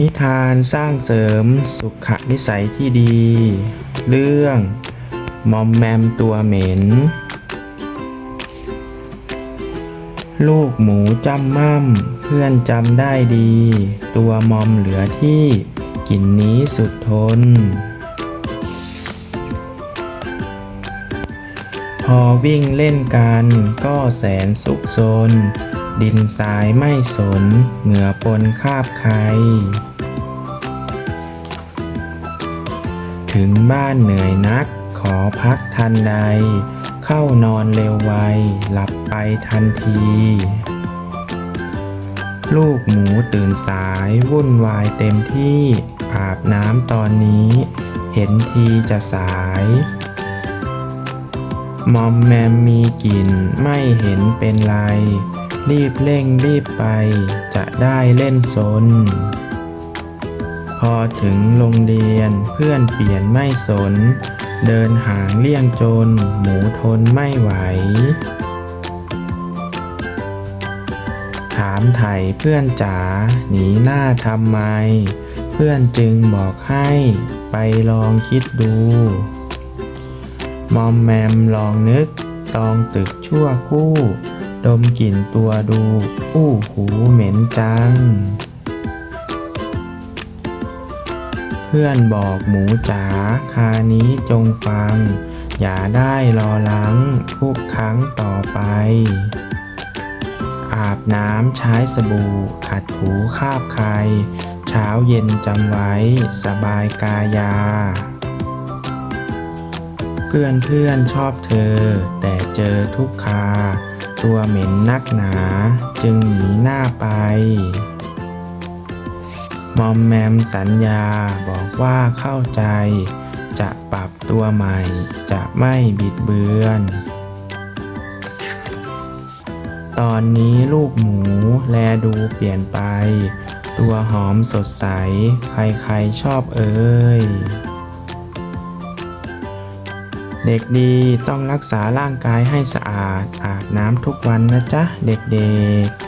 นิทานสร้างเสริมสุขนิสัยที่ดี เรื่อง มอมแมมตัวเหม็น ลูกหมูจำม่ำเพื่อนจำได้ดี ตัวมอมเหลือที่กลิ่นนี้สุดทน พอวิ่งเล่นกันก็แสนสุขสน ดินทรายไม่สน เหงื่อปนคาบใคร ถึงบ้านเหนื่อยนัก ขอพักทันใด เข้านอนเร็วไว หลับไปทันที ลูกหมูตื่นสายวุ่นวายเต็มที่ อาบน้ำตอนนี้ เห็นทีจะสายมอมแมมมีกลิ่นไม่เห็นเป็นไร รีบเร่งรีบไป จะได้เล่นซนพอถึงโรงเรียนเพื่อนเปลี่ยนไม่สน เดินห่างเลี่ยงจน หมูทนไม่ไหว ถามไถ่เพื่อนจ๋าหนีหน้าทำไม เพื่อนจึงบอกให้ไปลองคิดดูมอมแมมลองนึกตองตึกชั่วคู่ ดมกลิ่นตัวดู อู้หูเหม็นจัง เพื่อนบอกหมูจ๋าคานี้จงฟัง อย่าได้รอลังทุกครั้งต่อไป อาบน้ำใช้สบู่ ขัดถูคาบใคร เช้าเย็นจำไว้สบายกายาเพื่อนเพื่อนชอบเธอ แต่เจอทุกคา ตัวเหม็นนักหนา จึงหนีหน้าไป มอมแมมสัญญาบอกว่าเข้าใจ จะปรับตัวใหม่ จะไม่บิดเบือน ตอนนี้ลูกหมูแลดูเปลี่ยนไป ตัวหอมสดใส ใครๆชอบเอ่ย เด็กดีต้องรักษาร่างกายให้สะอาดอาบน้ำทุกวันนะจ๊ะเด็กๆ